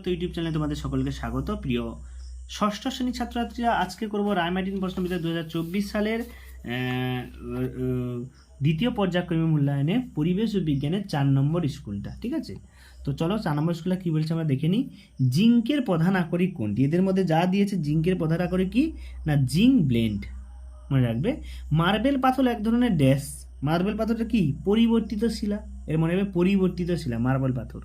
Dutta YouTube চ্যানেলে তোমাদের সকলকে স্বাগত। প্রিয় ষষ্ঠ শ্রেণির ছাত্রছাত্রীরা, আজকে করব রায়মার্টিন প্রশ্নবিদ্যা দু হাজার চব্বিশ সালের দ্বিতীয় পর্যায়ক্রমী মূল্যায়নে পরিবেশ ও বিজ্ঞানের চার নম্বর স্কুলটা, ঠিক আছে? তো চলো চার নম্বর স্কুলটা কী বলছে আমরা দেখে নিই। জিঙ্কের প্রধান আকরিক কোনটি? এদের মধ্যে যা দিয়েছে জিঙ্কের প্রধান আকরিক কি? না, জিঙ্ক ব্লেন্ড। মনে রাখবে? মার্বেল পাথর এক ধরনের ড্যাশ। মার্বেল পাথরটা কি? পরিবর্তিত শিলা। এর মনে হবে পরিবর্তিত শিলা, মার্বেল পাথর।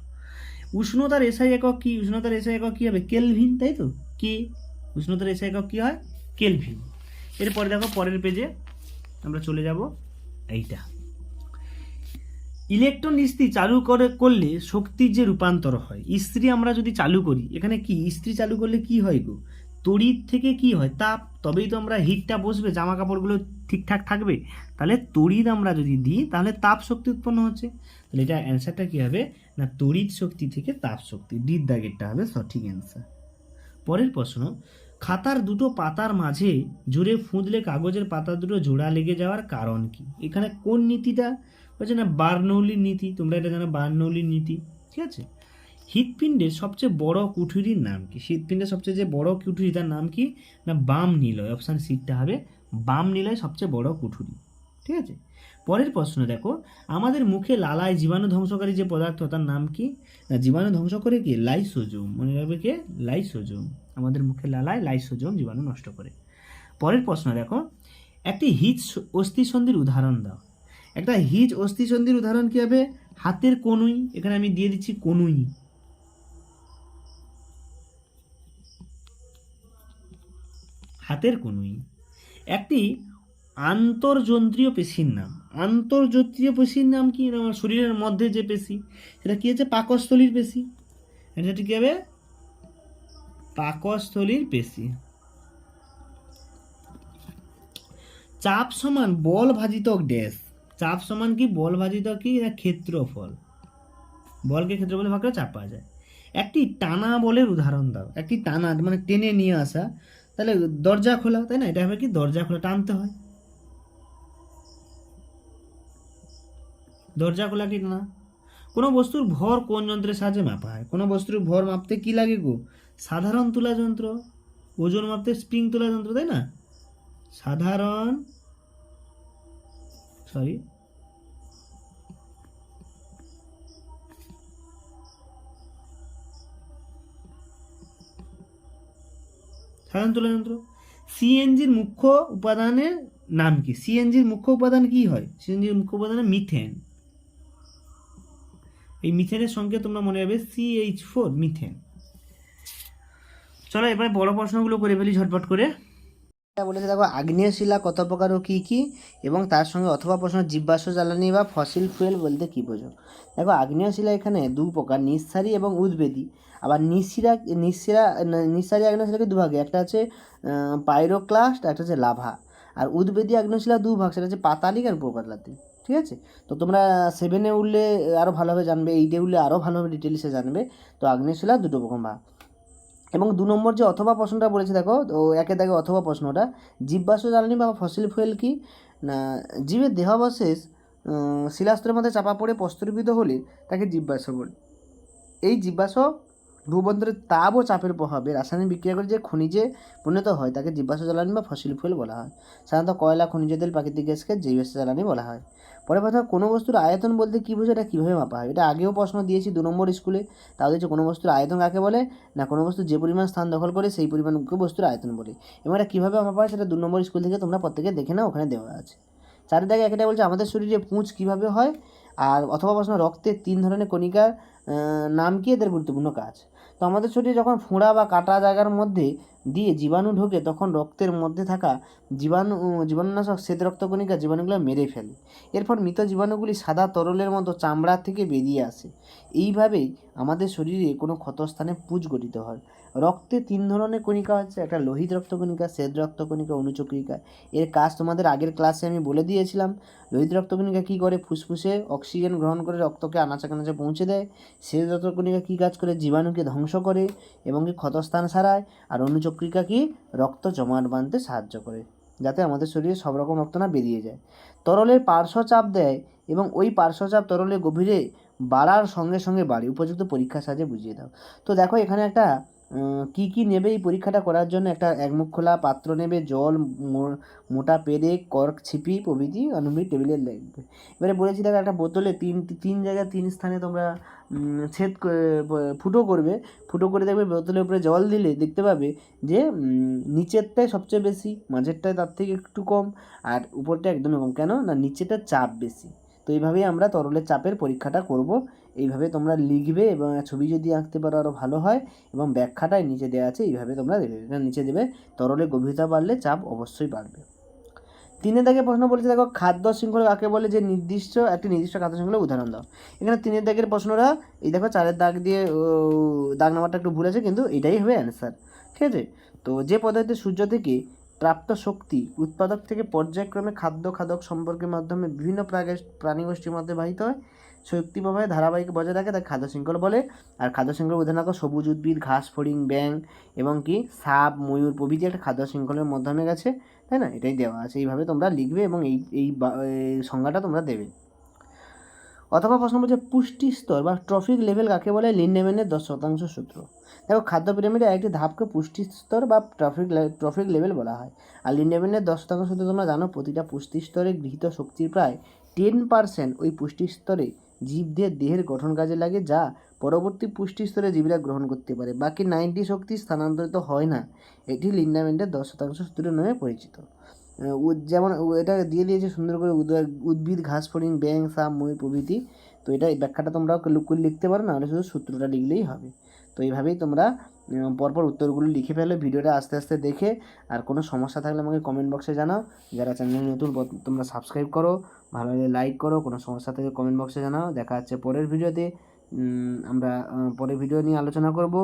উষ্ণতার এসআই একক কি? উষ্ণতার এসআই একক কি হবে? কেলভিন, তাই তো? কে উষ্ণতার এসআই একক কি হয়? কেলভিন। এরপরে দেখো পরের পেজে আমরা চলে যাব এইটা। ইলেকট্রন ইস্ত্রি চালু করে, করলে শক্তির যে রূপান্তর হয় ইস্ত্রি আমরা যদি চালু করি, এখানে কি? ইস্ত্রি চালু করলে কি হয় গো? তড়িৎ থেকে কি হয়? তাপ তবেই তো আমরা হিটটা বসবে জামা কাপড়গুলো ঠিকঠাক থাকবে। তাহলে তড়িৎ আমরা যদি দিই, তাহলে তাপ শক্তি উৎপন্ন হচ্ছে। তাহলে এটা অ্যান্সারটা কী হবে? না, তড়িৎ শক্তি থেকে তাপ শক্তি। ডির দাগেরটা হবে সঠিক অ্যান্সার পরের প্রশ্ন, খাতার দুটো পাতার মাঝে জুড়ে ফুঁদলে কাগজের পাতা দুটো জোড়া লেগে যাওয়ার কারণ কি? এখানে কোন নীতিটা? বলছে না, বার্নৌলির নীতি। তোমরা এটা জানো বার্নৌলির নীতি। ঠিক আছে? হৃৎপিণ্ডের সবচেয়ে বড় কুঠুরির নাম কি? হৃৎপিণ্ডের সবচেয়ে যে বড় কুঠুরি, তার নাম কি? না, বাম নিলয় অপশান সিটটা হবে বাম নিলয় সবচেয়ে বড় কুঠুরি। ঠিক আছে? পরের প্রশ্ন দেখো, আমাদের মুখে লালায় জীবাণু ধ্বংসকারী যে পদার্থ, তার নাম কি? না, জীবাণু ধ্বংস করে কি? লাইসোজোম। মনে রাখবে কে? লাইসোজোম। আমাদের মুখে লালায় লাইসোজোম জীবাণু নষ্ট করে। পরের প্রশ্ন দেখো, একটি হিজ অস্থিসন্ধির উদাহরণ দাও। একটা হিজ অস্থিসন্ধির উদাহরণ কী হবে? হাতের কনুই। এখানে আমি দিয়ে দিচ্ছি কনুই। হাতের কনুই। একটি আন্তর্যন্ত্রীয় পেশির নাম। আন্তর্যন্ত্রীয় পেশির নাম কি? আমার শরীরের মধ্যে যে পেশি সেটা কি হচ্ছে? পাকস্থলীর পেশি। এটা কী হবে? পাকস্থলীর পেশি। চাপ সমান বল ভাজিতক ড্যাশ। চাপ সমান কি? বল ভাজিতক কি? না ক্ষেত্রফল। বলকে ক্ষেত্রফলে ভাগ করে চাপ পাওয়া যায়। একটি টানা বলের উদাহরণ দাও। একটি টানা মানে টেনে নিয়ে আসা তাহলে দরজা খোলা তাই না? এটা হবে কি? দরজা খোলা, টানতে হয়। দরজা খোলা কি না? কোনো বস্তুর ভর কোন যন্ত্রের সাহায্যে মাপা হয় কোনো বস্তুর ভর মাপতে কি লাগে গো? সাধারণ তুলা যন্ত্র, ওজন মাপতে স্প্রিং তুলা যন্ত্র, তাই না? সাধারণ সরি সাধারণ তুলা যন্ত্র সিএনজির মুখ্য উপাদানের নাম কি? সিএনজির মুখ্য উপাদান কি হয়? সিএনজির মুখ্য উপাদান মিথেন। এই মিথেনের সঙ্গে তোমরা মনে হবে সিএইচ ফোর মিথেন। চলো এবার বড় প্রশ্নগুলো করে ফেলি ঝটপট করে। বলেছে দেখো আগ্নেয় শিলা কত প্রকার ও কী কী? এবং তার সঙ্গে অথবা প্রশ্ন জীবাশ্ম জ্বালানি বা ফসিল ফুয়েল বলতে কী বোঝো? দেখো আগ্নেয় শিলা এখানে দু প্রকার, নিঃসারী এবং উদ্বেদী আবার নিঃসিরা নিঃসিরা নিঃসারী আগ্নেয় শিলাকে দুভাগে একটা আছে পাইরোক্লাস্ট একটা হচ্ছে লাভা। আর উদ্বেদী আগ্নেয় শিলা দু ভাগ, সেটা হচ্ছে পাতালিক আর উপপাতলাতে ঠিক আছে? তো তোমরা সেভেনে উঠলে আরও ভালোভাবে জানবে এইটে উঠলে আরও ভালোভাবে ডিটেলসে জানবে। তো আগ্নেয় শিলা দুটো রকম ভাগ এবং দু নম্বর যে অথবা প্রশ্নটা বলেছে, দেখো তো একে দেখে অথবা প্রশ্নটা জীববাষ্প জ্বালানি বা ফসিল ফুয়েল কি? না, জীবের দেহাবশেষ শিলাস্ত্রের মধ্যে চাপা পড়ে প্রস্তরবিত হলে তাকে জীববাষ্প বলে। এই জীববাষ্প ভূবন্তরের তাপ ও চাপের প্রভাবে রাসায়নিক বিক্রিয়া করে যে খনিজে পরিণত হয়, তাকে জীবাশ্ম জ্বালানি বা ফসিল ফুয়েল বলা হয়। সাধারণত কয়লা, খনিজ তেল, প্রাকৃতিক গ্যাসকে জীবাশ্ম জ্বালানি বলা হয়। পরে কথা কোনো বস্তুর আয়তন বলতে কী বোঝো এটা কীভাবে মাপা হয়? এটা আগেও প্রশ্ন দিয়েছি দু নম্বর স্কুলে। তাহলে হচ্ছে কোনো বস্তুর আয়তন কাকে বলে না কোনো বস্তু যে পরিমাণ স্থান দখল করে সেই পরিমাণকে বস্তুর আয়তন বলে। এবং এটা কীভাবে মাপা হয় সেটা দু নম্বর স্কুল থেকে তোমরা প্রত্যেকে দেখে নাও, ওখানে দেওয়া আছে। চারের দাগে একটা বলছে আমাদের শরীরে পুঁজ কীভাবে হয়? আর অথবা প্রশ্ন, রক্তের তিন ধরনের কণিকার নাম কি এদের গুরুত্বপূর্ণ কাজ? তো আমাদের শরীরে যখন ফোঁড়া বা কাটা জায়গার মধ্যে দিয়ে জীবাণু ঢোকে তখন রক্তের মধ্যে থাকা জীবাণু, জীবাণুনাশক শ্বেত রক্তকণিকা জীবাণুগুলো মেরে ফেলে। এরপর মৃত জীবাণুগুলি সাদা তরলের মতো চামড়া থেকে বেরিয়ে আসে। এইভাবেই আমাদের শরীরে কোনো ক্ষতস্থানে পুঁজ গঠিত হয়। রক্তে তিন ধরনের কণিকা হচ্ছে একটা লোহিত রক্তকণিকা, শ্বেত রক্তকণিকা, অনুচক্রিকা। এর কাজ তোমাদের আগের ক্লাসে আমি বলে দিয়েছিলাম। লোহিত রক্তকণিকা কী করে? ফুসফুসে অক্সিজেন গ্রহণ করে রক্তকে আনাচে কানাচে পৌঁছে দেয়। শ্বেত রক্তকণিকা কী কাজ করে? জীবাণুকে ধ্বংস করে এবং ক্ষতস্থান সারায়। আর অনুচক্রিকা কি রক্ত জমাট বাঁধতে সাহায্য করে, যাতে আমাদের শরীরে সব রকম রক্ত না বেরিয়ে যায়। তরলের পার্শ্বচাপ দেয় এবং ওই পার্শ্বচাপ তরলের গভীরে বাড়ার সঙ্গে সঙ্গে বাড়ে। উপযুক্ত পরীক্ষার সাহায্যে বুঝিয়ে দাও। তো দেখো এখানে একটা কি কি নেবে এই পরীক্ষাটা করার জন্য? একটা একমুখ খোলা পাত্র নেবে, জল মোটা পেরেক, কর্ক, ছিপি, প্রভৃতি অনুভূমিক টেবিলে লাগবে এবারে বলেছি দেখো একটা বোতলে তিন তিন জায়গায় তিন স্থানে তোমরা ছেদ ফুটো করবে। ফুটো করে দেখবে বোতলের উপরে জল দিলে দেখতে পাবে যে নিচেরটাই সবচেয়ে বেশি মাঝেরটায় তার থেকে একটু কম, আর উপরটা একদমই কম। কেন? না নিচেটা চাপ বেশি। তো এইভাবেই আমরা তরলের চাপের পরীক্ষাটা করব। এইভাবে তোমরা লিখবে এবং ছবি যদি আঁকতে পারো আরও ভালো হয় এবং ব্যাখ্যাটাই নিচে দেওয়া আছে, এইভাবে তোমরা দেবে। নিচে দেবে, তরলে গভীরতা বাড়লে চাপ অবশ্যই বাড়বে। তিনের দাগে প্রশ্ন বলেছে, দেখো, খাদ্য শৃঙ্খলা কাকে বলে? যে নির্দিষ্ট, একটি নির্দিষ্ট খাদ্য শৃঙ্খলা উদাহরণ দাও। এখানে তিনের দাগের প্রশ্নটা এই দেখো, চারের দাগ দিয়ে দাগ নাম্বারটা একটু ভুল আছে, কিন্তু এটাই হবে অ্যান্সার ঠিক আছে? তো যে পদার্থে সূর্য থেকে প্রাপ্ত শক্তি উৎপাদক থেকে পর্যায়ক্রমে খাদ্য, খাদক সম্পর্কের মাধ্যমে বিভিন্ন প্রাণীগোষ্ঠীর মধ্যে বাহিত হয় শক্তি প্রবাহে ধারাবাহিক বজায় রাখে তাকে খাদ্য শৃঙ্খল বলে। আর খাদ্য শৃঙ্খল রাখো সবুজ উদ্ভিদ, ঘাস, ফড়িং ব্যাং এবং কি সাপ, ময়ূর প্রভৃতি একটা খাদ্য শৃঙ্খলের মাধ্যমে গেছে, তাই না? এটাই দেওয়া আছে, এইভাবে তোমরা লিখবে এবং এই এই সংজ্ঞাটা তোমরা দেবে। অথবা প্রশ্ন বলছে, পুষ্টি স্তর বা ট্রফিক লেভেল কাকে বলে? লিন্ডেম্যানের দশ শতাংশ সূত্র। দেখো খাদ্য পিরামিডে একটি ধাপকে পুষ্টি স্তর বা ট্রফিক ট্রফিক লেভেল বলা হয়। আর লিন্ডেম্যানের দশ শতাংশ সূত্র তোমরা জানো, প্রতিটা পুষ্টি স্তরে গৃহীত শক্তির প্রায় টেন পার্সেন্ট ওই পুষ্টি স্তরে জীবদের দেহের গঠন কাজে লাগে যা পরবর্তী পুষ্টি স্তরে জীবীরা গ্রহণ করতে পারে। বাকি নাইনটি শক্তি স্থানান্তরিত হয় না। এটি লিন্ডামেন্টের দশ শতাংশ সূত্র নামে পরিচিত। যেমন এটা দিয়ে দিয়েছে সুন্দর করে উদ্ভিদ, ঘাস, ফড়িং ব্যাং সাপ ময়ূর প্রভৃতি। তো এটা ব্যাখ্যাটা তোমরা লিখতে পারো না হলে শুধু সূত্রটা লিখলেই হবে। তো এইভাবেই তোমরা পরপর উত্তরগুলো লিখে ফেলো, ভিডিওটা আস্তে আস্তে দেখে, আর কোনো সমস্যা থাকলে আমাকে কমেন্ট বক্সে জানাও। যারা চ্যানেল নতুন তোমরা সাবস্ক্রাইব করো, ভালো লাগলে লাইক করো, কোনো সমস্যা থাকলে কমেন্ট বক্সে জানাও। দেখা যাচ্ছে পরের ভিডিওতে। আমরা পরের ভিডিও নিয়ে আলোচনা করব।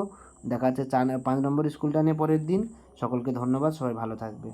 দেখা যাচ্ছে চার পাঁচ নম্বর স্কুলটা নিয়ে পরের দিন। সকলকে ধন্যবাদ, সবাই ভালো থাকবে।